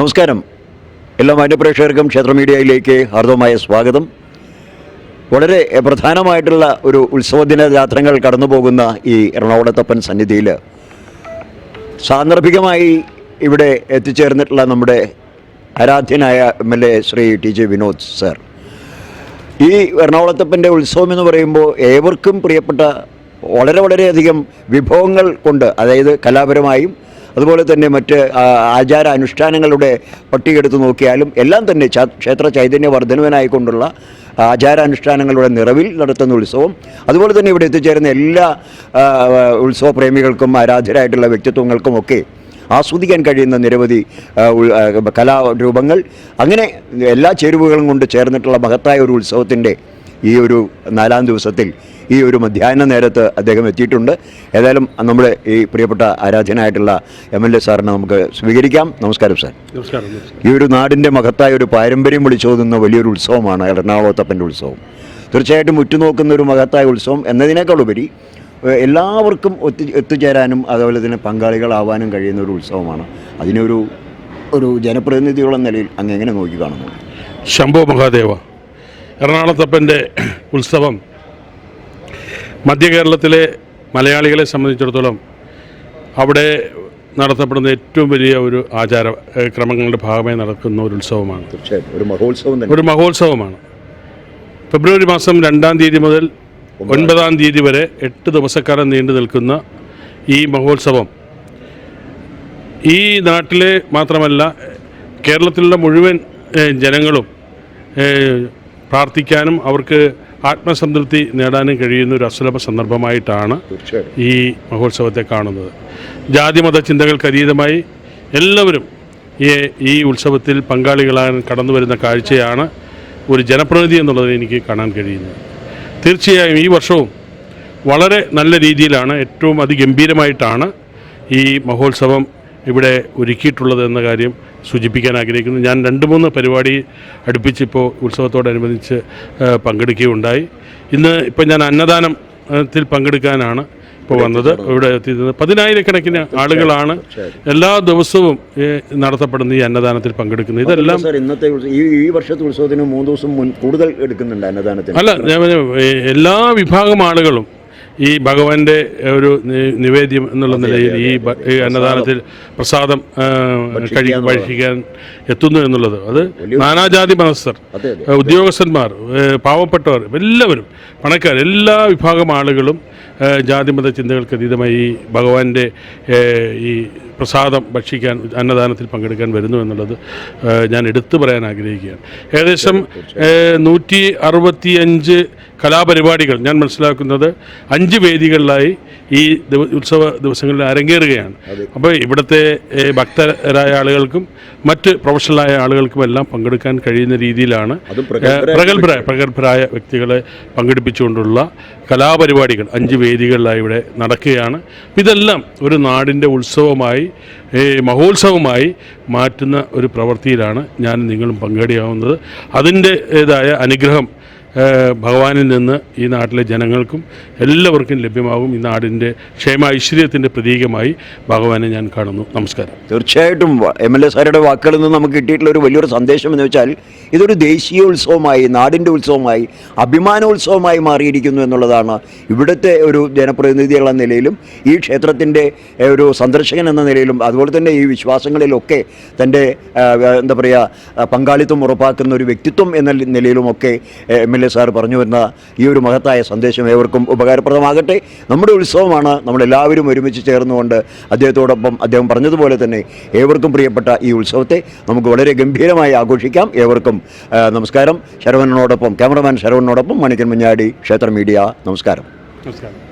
നമസ്കാരം. എല്ലാ മാന്യപ്രേക്ഷകർക്കും ക്ഷേത്ര മീഡിയയിലേക്ക് ഹാർദവമായ സ്വാഗതം. വളരെ പ്രധാനമായിട്ടുള്ള ഒരു ഉത്സവദിന യാത്രകൾ കടന്നു പോകുന്ന ഈ എറണാകുളത്തപ്പൻ സന്നിധിയിൽ സാന്ദർഭികമായി ഇവിടെ എത്തിച്ചേർന്നിട്ടുള്ള നമ്മുടെ ആരാധ്യനായ M L A Shri T J Vinod sir. ഈ എറണാകുളത്തപ്പന്റെ ഉത്സവം എന്ന് പറയുമ്പോൾ ഏവർക്കും പ്രിയപ്പെട്ട വളരെ വളരെയധികം വിഭവങ്ങൾ കൊണ്ട് അതായത് കലാപരമായും അതുപോലെ തന്നെ മറ്റ് ആചാര അനുഷ്ഠാനങ്ങളുടെ പട്ടികയെടുത്ത് നോക്കിയാലും എല്ലാം തന്നെ ക്ഷേത്ര ചൈതന്യ വർധനവനായിക്കൊണ്ടുള്ള ആചാരാനുഷ്ഠാനങ്ങളുടെ നിറവിൽ നടത്തുന്ന ഉത്സവം. അതുപോലെ തന്നെ ഇവിടെ എത്തിച്ചേരുന്ന എല്ലാ ഉത്സവ പ്രേമികൾക്കും ആരാധരായിട്ടുള്ള വ്യക്തിത്വങ്ങൾക്കുമൊക്കെ ആസ്വദിക്കാൻ കഴിയുന്ന നിരവധി കലാരൂപങ്ങൾ അങ്ങനെ എല്ലാ ചേരുവകളും കൊണ്ട് ചേർന്നിട്ടുള്ള മഹത്തായ ഒരു ഉത്സവത്തിന്റെ ഈ ഒരു നാലാം ദിവസത്തിൽ ഈ ഒരു മധ്യാഹ്ന നേരത്ത് അദ്ദേഹം എത്തിയിട്ടുണ്ട്. ഏതായാലും നമ്മുടെ ഈ പ്രിയപ്പെട്ട ആരാധ്യനായിട്ടുള്ള എം എൽ എ സാറിനെ നമുക്ക് സ്വീകരിക്കാം. നമസ്കാരം സാർ. നമസ്കാരം നമസ്കാരം. ഈ ഒരു നാടിന്റെ മഹത്തായ ഒരു പാരമ്പര്യം വിളിച്ചോതുന്ന വലിയൊരു ഉത്സവമാണ് എറണാകുളത്തപ്പന്റെ ഉത്സവം. തീർച്ചയായിട്ടും ഉറ്റുനോക്കുന്ന ഒരു മഹത്തായ ഉത്സവം എന്നതിനേക്കാൾ ഉപരി എല്ലാവർക്കും ഒത്തു എത്തിച്ചേരാനും അതുപോലെ തന്നെ പങ്കാളികളാവാനും കഴിയുന്ന ഒരു ഉത്സവമാണ്. അതിനൊരു ഒരു ജനപ്രതിനിധിയുള്ള നിലയിൽ അങ്ങ് എങ്ങനെ നോക്കി കാണുന്നു? ശംഭോ മഹാദേവ. എറണാകുളത്തപ്പന്റെ ഉത്സവം മധ്യ കേരളത്തിലെ മലയാളികളെ സംബന്ധിച്ചിടത്തോളം അവിടെ നടത്തപ്പെടുന്ന ഏറ്റവും വലിയ ഒരു ആചാര ക്രമങ്ങളുടെ ഭാഗമായി നടക്കുന്ന ഒരു ഉത്സവമാണ്. തീർച്ചയായിട്ടും. ഒരു മഹോത്സവം ഒരു മഹോത്സവമാണ്. ഫെബ്രുവരി മാസം രണ്ടാം തീയതി മുതൽ ഒൻപതാം തീയതി വരെ എട്ട് ദിവസക്കാലം നീണ്ടു നിൽക്കുന്ന ഈ മഹോത്സവം. ഈ നാട്ടിലെ മാത്രമല്ല കേരളത്തിലുള്ള മുഴുവൻ ജനങ്ങളും പ്രാർത്ഥിക്കാനും അവർക്ക് ആത്മസംതൃപ്തി നേടാനും കഴിയുന്ന ഒരു അസുലഭ സന്ദർഭമായിട്ടാണ് ഈ മഹോത്സവത്തെ കാണുന്നത്. ജാതിമത ചിന്തകൾക്ക് അതീതമായി എല്ലാവരും ഈ ഈ ഉത്സവത്തിൽ പങ്കാളികളാകാൻ കടന്നു വരുന്ന കാഴ്ചയാണ് ഒരു ജനപ്രതിനിധി എന്നുള്ളത് എനിക്ക് കാണാൻ കഴിയുന്നത്. തീർച്ചയായും ഈ വർഷവും വളരെ നല്ല രീതിയിലാണ് ഏറ്റവും അതിഗംഭീരമായിട്ടാണ് ഈ മഹോത്സവം ഇവിടെ ഒരുക്കിയിട്ടുള്ളത് എന്ന കാര്യം സൂചിപ്പിക്കാൻ ആഗ്രഹിക്കുന്നു. ഞാൻ രണ്ട് മൂന്ന് പരിപാടി അടുപ്പിച്ചിപ്പോൾ ഉത്സവത്തോടനുബന്ധിച്ച് പങ്കെടുക്കുകയുണ്ടായി. ഇന്ന് ഇപ്പം ഞാൻ അന്നദാനത്തിൽ പങ്കെടുക്കാനാണ് ഇപ്പോൾ വന്നത്. ഇവിടെ എത്തിയിരുന്നത് പതിനായിരക്കണക്കിന് ആളുകളാണ്. എല്ലാ ദിവസവും നടത്തപ്പെടുന്ന ഈ അന്നദാനത്തിൽ പങ്കെടുക്കുന്നത്. ഇതെല്ലാം ഇന്നത്തെ ഈ വർഷത്തെ ഉത്സവത്തിന് മൂന്ന് ദിവസം കൂടുതൽ എടുക്കുന്നുണ്ട് അന്നദാനത്തിന്. അല്ല എല്ലാ വിഭാഗം ആളുകളും ഈ ഭഗവാന്റെ ഒരു നിവേദ്യം എന്നുള്ള നിലയിൽ ഈ അന്നദാനത്തിൽ പ്രസാദം കഴി ഭക്ഷിക്കാൻ എത്തുന്നു എന്നുള്ളത്. അത് നാനാജാതി മനസ്ഥർ ഉദ്യോഗസ്ഥന്മാർ പാവപ്പെട്ടവർ എല്ലാവരും പണക്കാർ എല്ലാ വിഭാഗം ആളുകളും ജാതിമത ചിന്തകൾക്ക് അതീതമായി ഈ ഭഗവാന്റെ ഈ പ്രസാദം ഭക്ഷിക്കാൻ അന്നദാനത്തിൽ പങ്കെടുക്കാൻ വരുന്നു എന്നുള്ളത് ഞാൻ എടുത്തു പറയാൻ ആഗ്രഹിക്കുകയാണ്. ഏകദേശം നൂറ്റി അറുപത്തിയഞ്ച് കലാപരിപാടികൾ ഞാൻ മനസ്സിലാക്കുന്നത് അഞ്ച് വേദികളിലായി ഈ ഉത്സവ ദിവസങ്ങളിൽ അരങ്ങേറുകയാണ് അപ്പോൾ ഇവിടുത്തെ ഭക്തരായ ആളുകൾക്കും മറ്റ് പ്രൊഫഷണലായ ആളുകൾക്കും എല്ലാം പങ്കെടുക്കാൻ കഴിയുന്ന രീതിയിലാണ് പ്രഗത്ഭരായ പ്രഗത്ഭരായ വ്യക്തികളെ പങ്കെടുപ്പിച്ചുകൊണ്ടുള്ള കലാപരിപാടികൾ അഞ്ച് വേദികളിലായി ഇവിടെ നടക്കുകയാണ് ഇതെല്ലാം ഒരു നാടിന്റെ ഉത്സവമായി മഹോത്സവമായി മാറ്റുന്ന ഒരു പ്രവൃത്തിയിലാണ് ഞാൻ നിങ്ങളും പങ്കാളിയാവുന്നത് അതിന്റെതായ അനുഗ്രഹം ഭഗവാനിൽ നിന്ന് ഈ നാട്ടിലെ ജനങ്ങൾക്കും എല്ലാവർക്കും ലഭ്യമാകും ഈ നാടിന്റെ ക്ഷേമ ഐശ്വര്യത്തിന്റെ പ്രതീകമായി ഭഗവാനെ ഞാൻ കാണുന്നു. നമസ്കാരം. തീർച്ചയായിട്ടും എം എൽ എ സാറുടെ വാക്കുകളിൽ നിന്ന് നമുക്ക് കിട്ടിയിട്ടുള്ള ഒരു വലിയൊരു സന്ദേശം എന്ന് വെച്ചാൽ ഇതൊരു ദേശീയ ഉത്സവമായി നാടിന്റെ ഉത്സവമായി അഭിമാനോത്സവമായി മാറിയിരിക്കുന്നു എന്നുള്ളതാണ് ഇവിടുത്തെ ഒരു ജനപ്രതിനിധികളെന്ന നിലയിലും ഈ ക്ഷേത്രത്തിന്റെ ഒരു സന്ദർശകൻ എന്ന നിലയിലും അതുപോലെ തന്നെ ഈ വിശ്വാസങ്ങളിലൊക്കെ തന്റെ എന്താ പറയുക പങ്കാളിത്തം ഉറപ്പാക്കുന്ന ഒരു വ്യക്തിത്വം എന്ന നിലയിലുമൊക്കെ എം എൽ എ സാർ പറഞ്ഞു വരുന്ന ഈ ഒരു മഹത്തായ സന്ദേശം ഏവർക്കും ഉപകാരപ്രദമാകട്ടെ. നമ്മുടെ ഉത്സവമാണ് നമ്മളെല്ലാവരും ഒരുമിച്ച് ചേർന്നുകൊണ്ട് അദ്ദേഹത്തോടൊപ്പം അദ്ദേഹം പറഞ്ഞതുപോലെ തന്നെ ഏവർക്കും പ്രിയപ്പെട്ട ഈ ഉത്സവത്തെ നമുക്ക് വളരെ ഗംഭീരമായി ആഘോഷിക്കാം. ഏവർക്കും നമസ്കാരം. ശരവണനോടൊപ്പം ക്യാമറമാൻ ശരവണനോടൊപ്പം മണിക്കൻ മുഞ്ഞാടി ക്ഷേത്ര മീഡിയ നമസ്കാരം. നമസ്കാരം.